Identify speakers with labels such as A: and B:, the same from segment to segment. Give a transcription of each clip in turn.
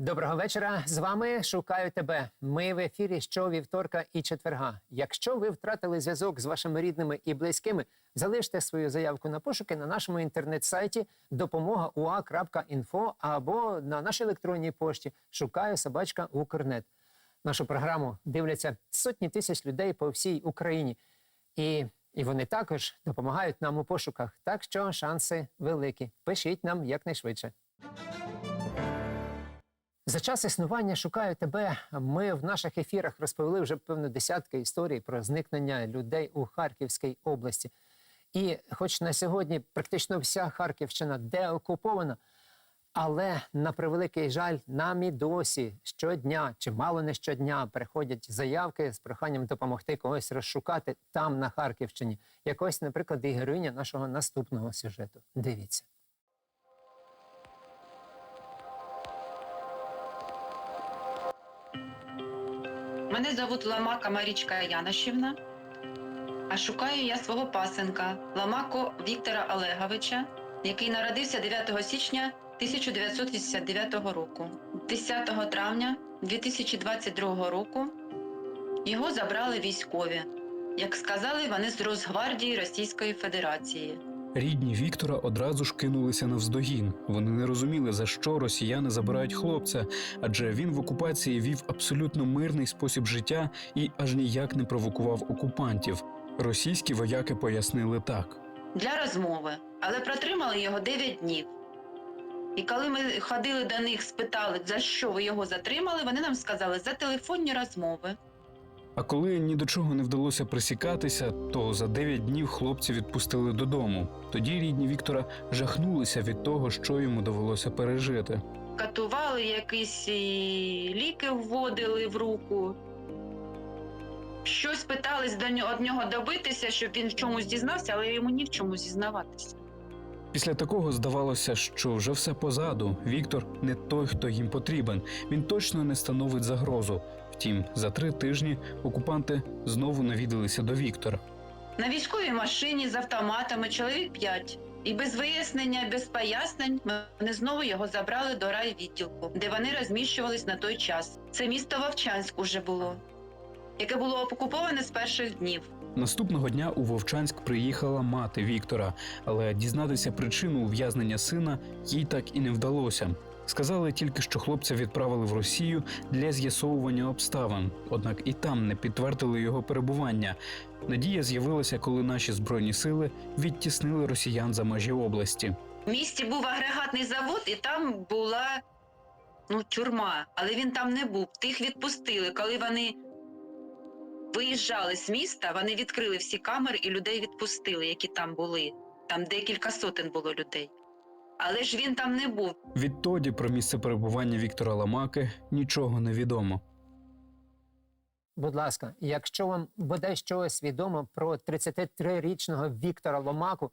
A: Доброго вечора. З вами шукаю тебе. Ми в ефірі щовівторка і четверга. Якщо ви втратили зв'язок з вашими рідними і близькими, залиште свою заявку на пошуки на нашому інтернет-сайті допомога.ua.info або на нашій електронній пошті шукаю собачка Укрнет. Нашу програму дивляться сотні тисяч людей по всій Україні. І, і вони також допомагають нам у пошуках. Так що шанси великі. Пишіть нам якнайшвидше. За час існування шукаю тебе. Ми в наших ефірах розповіли вже певно десятки історій про зникнення людей у Харківській області. І, хоч на сьогодні практично вся Харківщина деокупована, але на превеликий жаль, нам і досі щодня, чи мало не щодня, приходять заявки з проханням допомогти когось розшукати там, на Харківщині. Якось, наприклад, і героїня нашого наступного сюжету. Дивіться.
B: Мене зовут Ламака Марічка Янашівна, а шукаю я свого пасенка Ламако Віктора Олеговича, який народився 9 січня 1989 року. 10 травня 2022 року його забрали військові. Як сказали, вони з Росгвардії Російської Федерації.
C: Рідні Віктора одразу ж кинулися навздогін. Вони не розуміли, за що росіяни забирають хлопця, адже він в окупації вів абсолютно мирний спосіб життя і аж ніяк не провокував окупантів. Російські вояки пояснили так.
B: для розмови, але протримали його 9 днів. І коли ми ходили до них, спитали, за що ви його затримали, вони нам сказали за телефонні розмови.
C: А коли ні до чого не вдалося присікатися, то за 9 днів хлопці відпустили додому. Тоді рідні Віктора жахнулися від того, що йому довелося пережити.
B: Катували якісь ліки вводили в руку. Щось питались до нього, від нього добитися, щоб він в чомусь дізнався, але йому ні в чому зізнаватися.
C: Після такого здавалося, що вже все позаду. Віктор не той, хто їм потрібен. Він точно не становить загрозу. Втім, за три тижні окупанти знову навідалися до Віктора.
B: На військовій машині з автоматами чоловік п'ять. І без вияснення, без пояснень вони знову його забрали до райвідділку, де вони розміщувались на той час. Це місто Вовчанськ уже було, яке було окуповане з перших днів.
C: Наступного дня у Вовчанськ приїхала мати Віктора, але дізнатися причину ув'язнення сина їй так і не вдалося. Сказали тільки, що хлопця відправили в Росію для з'ясовування обставин, однак і там не підтвердили його перебування. Надія з'явилася, коли наші збройні сили відтіснили росіян за межі області.
B: В місті був агрегатний завод, і там була ну, тюрма, але він там не був. Тих відпустили. Коли вони виїжджали з міста, вони відкрили всі камери і людей відпустили, які там були. Там декілька сотень було людей. Але ж він там не був.
C: Відтоді про місце перебування Віктора Ламаки нічого не відомо.
A: Будь ласка, якщо вам бодай щось відомо про 33-річного Віктора Ломаку,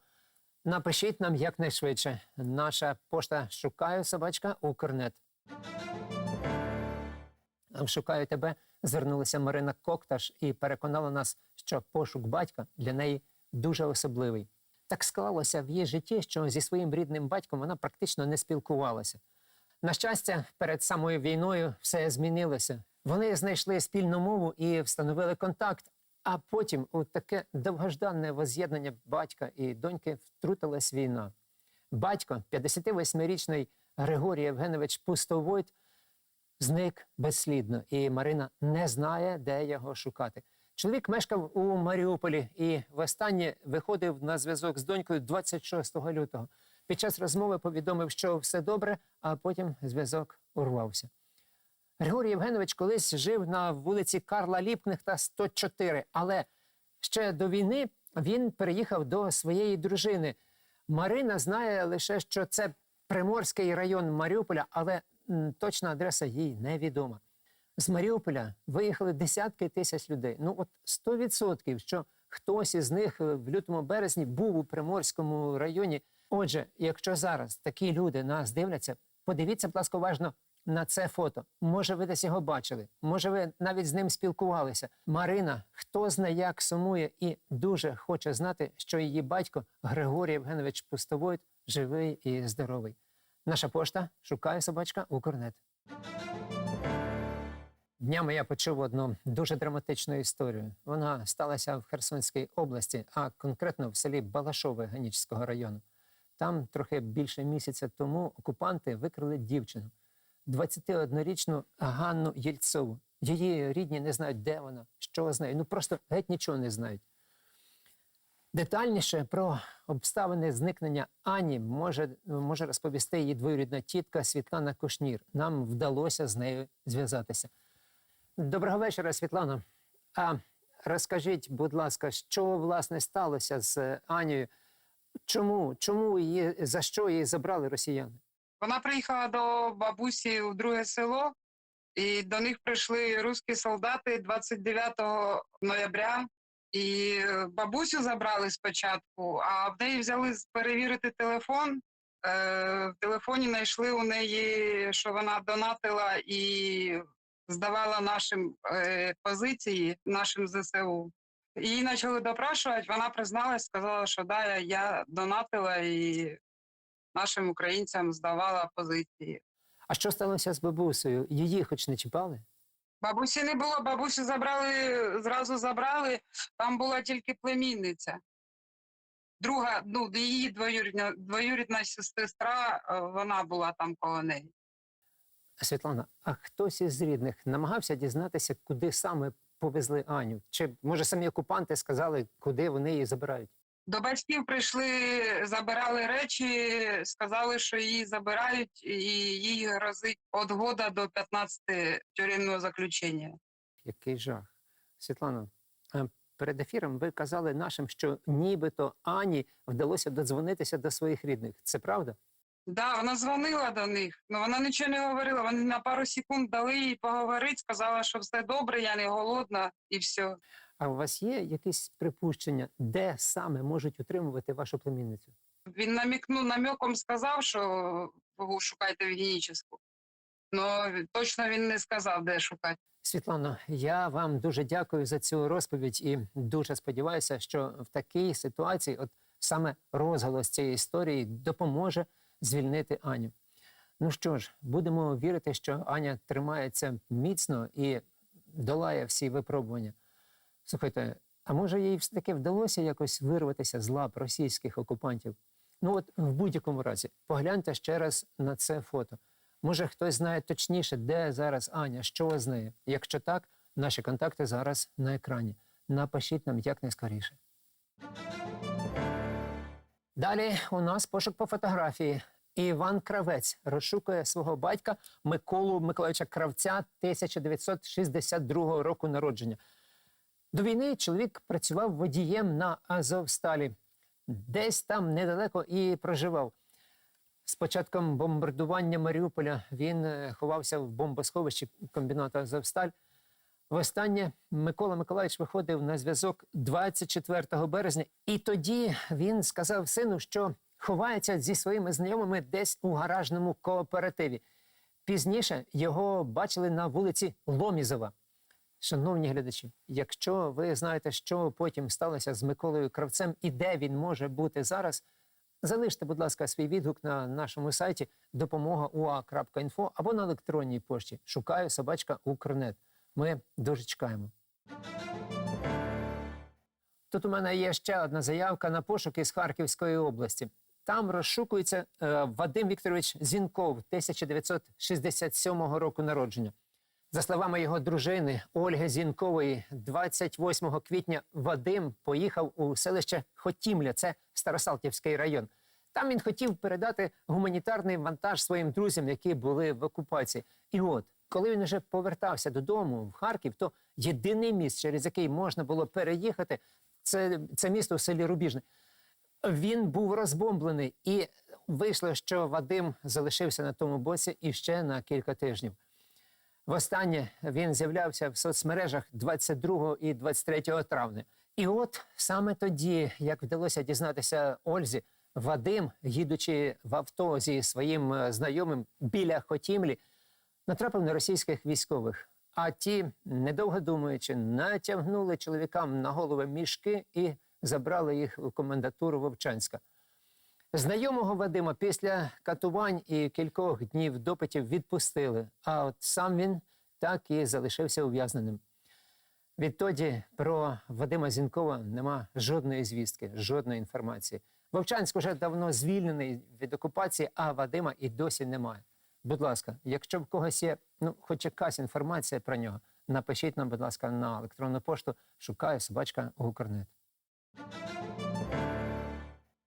A: напишіть нам якнайшвидше. Наша пошта шукаю собачка Укрнет. А в шукаю тебе звернулася Марина Кокташ і переконала нас, що пошук батька для неї дуже особливий. Так склалося в її житті, що зі своїм рідним батьком вона практично не спілкувалася. На щастя, перед самою війною все змінилося. Вони знайшли спільну мову і встановили контакт. А потім у таке довгожданне воз'єднання батька і доньки втрутилась війна. Батько, 58-річний Григорій Євгенович Пустовойт, зник безслідно, і Марина не знає, де його шукати. Чоловік мешкав у Маріуполі і востаннє виходив на зв'язок з донькою 26 лютого. Під час розмови повідомив, що все добре, а потім зв'язок урвався. Григорій Євгенович колись жив на вулиці Карла Ліпкнехта 104, але ще до війни він переїхав до своєї дружини. Марина знає лише, що це Приморський район Маріуполя, але точна адреса їй невідома. З Маріуполя виїхали десятки тисяч людей. Ну, от 100%, що хтось із них е, в лютому березні був у Приморському районі. Отже, якщо зараз такі люди нас дивляться, подивіться, будь ласка, уважно на це фото. Може, ви десь його бачили, може, ви навіть з ним спілкувалися. Марина, хто знає, як сумує, і дуже хоче знати, що її батько Григорій Євгенович Пустовойт живий і здоровий. Наша пошта шукає собачка Укрнет. Днями я почув одну дуже драматичну історію. Вона сталася в Херсонській області, а конкретно в селі Балашове Ганічського району. Там трохи більше місяця тому окупанти викрили дівчину, 21-річну Ганну Єльцову. Її рідні не знають, де вона, що з нею. Ну просто геть нічого не знають. Детальніше про обставини зникнення Ані може, може розповісти її двоюрідна тітка Світлана Кушнір. Нам вдалося з нею зв'язатися. Доброго вечора, Світлано. А розкажіть, будь ласка, що власне сталося з Анією? Чому, чому її, за що її забрали росіяни?
D: Вона приїхала до бабусі у друге село, і до них прийшли русські солдати 29 ноября. І е, бабусю забрали спочатку, а в неї взяли перевірити телефон. Е, В телефоні знайшли у неї, що вона донатила і здавала нашим е, позиції, нашим ЗСУ. Її почали допрашувати, вона призналась, сказала, що да, я- я донатила і нашим українцям здавала позиції.
A: А що сталося з бабусею? Її хоч не чіпали?
D: Бабусі не було, бабусю забрали, зразу забрали, там була тільки племінниця. Друга, ну, її двоюрідна, двоюрідна сестра, е, вона була там коло неї.
A: Світлана, а хтось із рідних намагався дізнатися, куди саме повезли Аню? Чи може самі окупанти сказали, куди вони її забирають?
D: До батьків прийшли, забирали речі, сказали, що її забирають, і їй грозить від года до 15 тюремного заключення.
A: Який жах. Світлано, е, перед ефіром ви казали нашим, що нібито Ані вдалося додзвонитися до своїх рідних. Це правда?
D: Да, вона дзвонила до них, але вона нічого не говорила. Вони на пару секунд дали їй поговорити, сказала, що все добре, я не голодна і все.
A: А у вас є якісь припущення, де саме можуть утримувати вашу племінницю?
D: Він намікнув, намеком сказав, що шукайте в гініческу. Але точно він не сказав, де шукати.
A: Світлано, я вам дуже дякую за цю розповідь і дуже сподіваюся, що в такій ситуації, от саме розголос цієї історії допоможе звільнити Аню. Ну що ж, будемо вірити, що Аня тримається міцно і долає всі випробування. Слухайте, а може їй все-таки вдалося якось вирватися з лап російських окупантів? Ну от в будь-якому разі, погляньте ще раз на це фото. Може, хтось знає точніше, де зараз Аня, що з нею. Якщо так, наші контакти зараз на екрані. Напишіть нам якнайскоріше. Далі у нас пошук по фотографії. Іван Кравець розшукує свого батька Миколу Миколаївича Кравця 1962 року народження. До війни чоловік працював водієм на Азовсталі. Десь там недалеко і проживав. З початком бомбардування Маріуполя він е, ховався в бомбосховищі комбінату Азовсталь. Востаннє Микола Миколаївич виходив на зв'язок 24 березня, і тоді він сказав сину, що ховається зі своїми знайомими десь у гаражному кооперативі. Пізніше його бачили на вулиці Ломізова. Шановні глядачі, якщо ви знаєте, що потім сталося з Миколою Кравцем і де він може бути зараз, залиште, будь ласка, свій відгук на нашому сайті допомога.ua.info або на електронній пошті. Шукаю собачка Укрнет. Ми дуже чекаємо. Тут у мене є ще одна заявка на пошук із Харківської області. Там розшукується е, Вадим Вікторович Зінков 1967 року народження. За словами його дружини Ольги Зінкової, 28 квітня Вадим поїхав у селище Хотімля, це Старосалтівський район. Там він хотів передати гуманітарний вантаж своїм друзям, які були в окупації. І от, коли він вже повертався додому в Харків, то єдиний міст, через який можна було переїхати, це, це місто в селі Рубіжне. Він був розбомблений, і вийшло, що Вадим залишився на тому боці іще на кілька тижнів. Востаннє він з'являвся в соцмережах 22 і 23 травня. І от саме тоді, як вдалося дізнатися Ользі, Вадим, їдучи в авто зі своїм е, знайомим біля Хотімлі, натрапив на російських військових. А ті, недовго думаючи, натягнули чоловікам на голови мішки і забрали їх у комендатуру Вовчанська. Знайомого Вадима після катувань і кількох днів допитів відпустили, а от сам він так і залишився ув'язненим. Відтоді про Вадима Зінкова нема жодної звістки, жодної інформації. Вовчанськ уже давно звільнений від окупації, а Вадима і досі немає. Будь ласка, якщо в когось є ну, хоч якась інформація про нього, напишіть нам, будь ласка, на електронну пошту шукаю собачка Укрнет.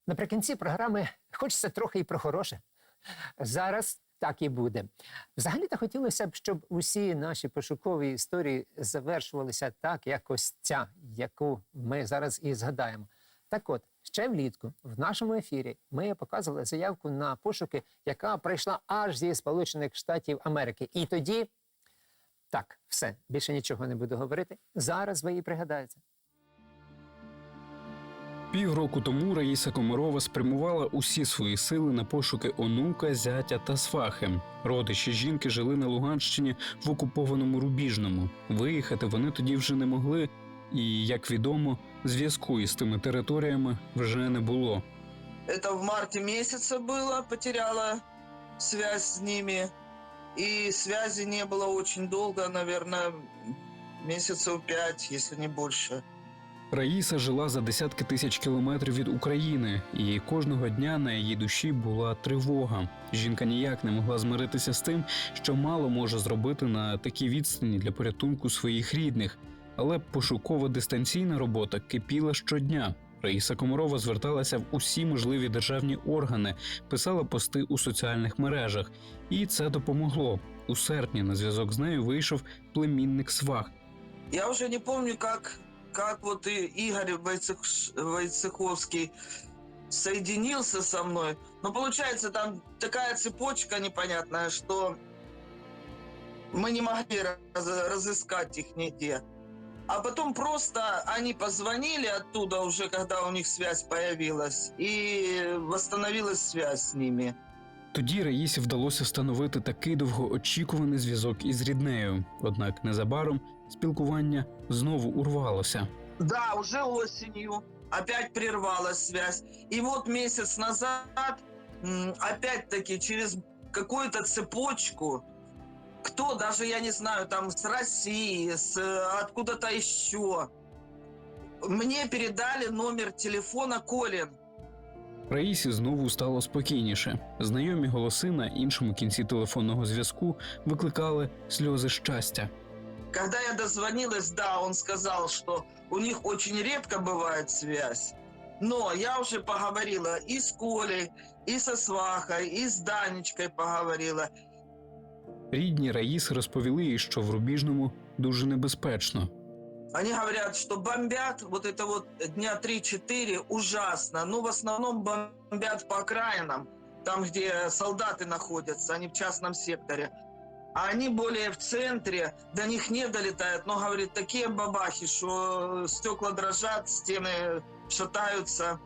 A: Наприкінці програми хочеться трохи і про хороше. Зараз так і буде. Взагалі-то хотілося б, щоб усі наші пошукові історії завершувалися так, як ось ця, яку ми зараз і згадаємо. Так от, ще влітку в нашому ефірі ми показували заявку на пошуки, яка прийшла аж зі Сполучених Штатів Америки. І тоді так, все, більше нічого не буду говорити. Зараз ви її пригадаєте.
C: Півроку тому Раїса Комарова спрямувала усі свої сили на пошуки онука, зятя та свахи. Родичі жінки жили на Луганщині в окупованому Рубіжному. Виїхати вони тоді вже не могли, і, як відомо, зв'язку із тими територіями вже не було.
E: Это в марте месяце было, потеряла связь с ними. И связи не было очень долго, наверное, месяцев пять, если не больше.
C: Раїса жила за десятки тисяч кілометрів від України, і кожного дня на її душі була тривога. Жінка ніяк не могла змиритися з тим, що мало може зробити на такій відстані для порятунку своїх рідних. Але пошукова дистанційна робота кипіла щодня. Раїса Комарова зверталася в усі можливі державні органи, писала пости у соціальних мережах, і це допомогло. У серпні на зв'язок з нею вийшов племінник Свах,
E: Я уже не помню, как, как вот и Игорь Войцех- Войцеховский соединился со мной. Но получается там такая цепочка непонятная, что мы не могли раз- разыскать их нигде. А потом просто они позвонили оттуда уже, когда у них связь появилась, и восстановилась связь с ними.
C: Тоді Раїсі вдалося встановити такий довгоочікуваний зв'язок із ріднею. Однак незабаром спілкування знову урвалося.
E: Да, уже осенью опять прервалась связь. И вот месяц назад, опять-таки, через какую-то цепочку, кто, даже я не знаю, там с России, с э, откуда-то еще, мне передали номер телефона Колин.
C: Раїсі знову стало спокійніше. Знайомі голоси на іншому кінці телефонного зв'язку викликали сльози щастя.
E: Когда я дозвонилась, да, он сказал, что у них очень редко бывает связь. Но я уже поговорила и с Колей, и со Свахой, и с Данечкой поговорила.
C: Рідні Раїси розповіли їй, що в Рубіжному дуже небезпечно.
E: Они говорят, что бомбят вот это вот дня 3-4 ужасно. Ну, в основном бомбят по окраинам, там, где солдаты находятся, они в частном секторе. А они более в центре, до них не долетают, но, говорит, такие бабахи, что стекла дрожат, стены шатаются.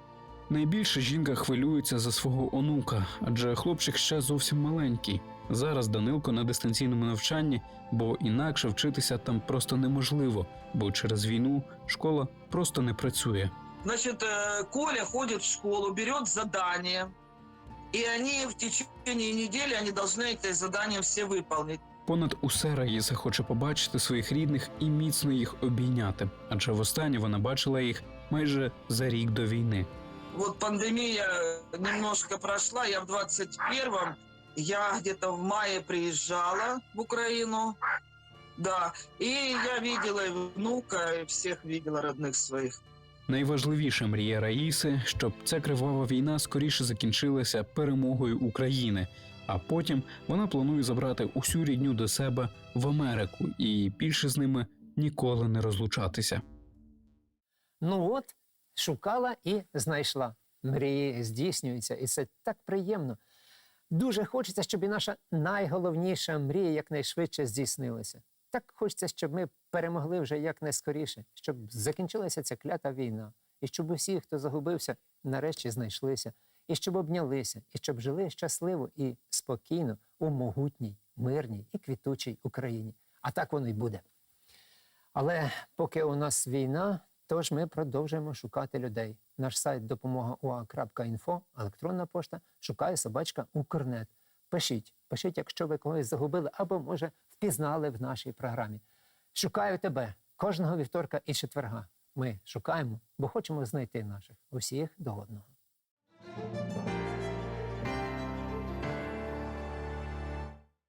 C: Найбільше жінка хвилюється за свого онука, адже хлопчик ще зовсім маленький. Зараз Данилко на дистанційному навчанні, бо інакше вчитися там просто неможливо, бо через війну школа просто не працює.
E: Значит, э, Коля ходит в школу, берет задание, и они в течение недели, они должны эти задания все выполнить.
C: Понад усе Раїса хоче побачити своїх рідних і міцно їх обійняти, адже востаннє вона бачила їх майже за рік до війни.
E: Вот пандемия немножко прошла, я в 21-м, я где-то в мае приезжала в Украину, да, и я видела и внука, и всех видела родных своих.
C: Найважливіша мрія Раїси, щоб ця кривава війна скоріше закінчилася перемогою України. А потім вона планує забрати усю рідню до себе в Америку і більше з ними ніколи не розлучатися.
A: Ну от, шукала і знайшла. Мрії здійснюються, і це так приємно. Дуже хочеться, щоб і наша найголовніша мрія якнайшвидше здійснилася. Так хочеться, щоб ми перемогли вже якнайскоріше, щоб закінчилася ця клята війна, і щоб усі, хто загубився, нарешті знайшлися, і щоб обнялися, і щоб жили щасливо і спокійно у могутній, мирній і квітучій Україні. А так воно й буде. Але поки у нас війна, Тож ми продовжуємо шукати людей. Наш сайт допомога.ua.info, електронна пошта, шукає собачка Укрнет. Пишіть, пишіть, якщо ви когось загубили або, може, впізнали в нашій програмі. Шукаю тебе кожного вівторка і четверга. Ми шукаємо, бо хочемо знайти наших усіх до одного.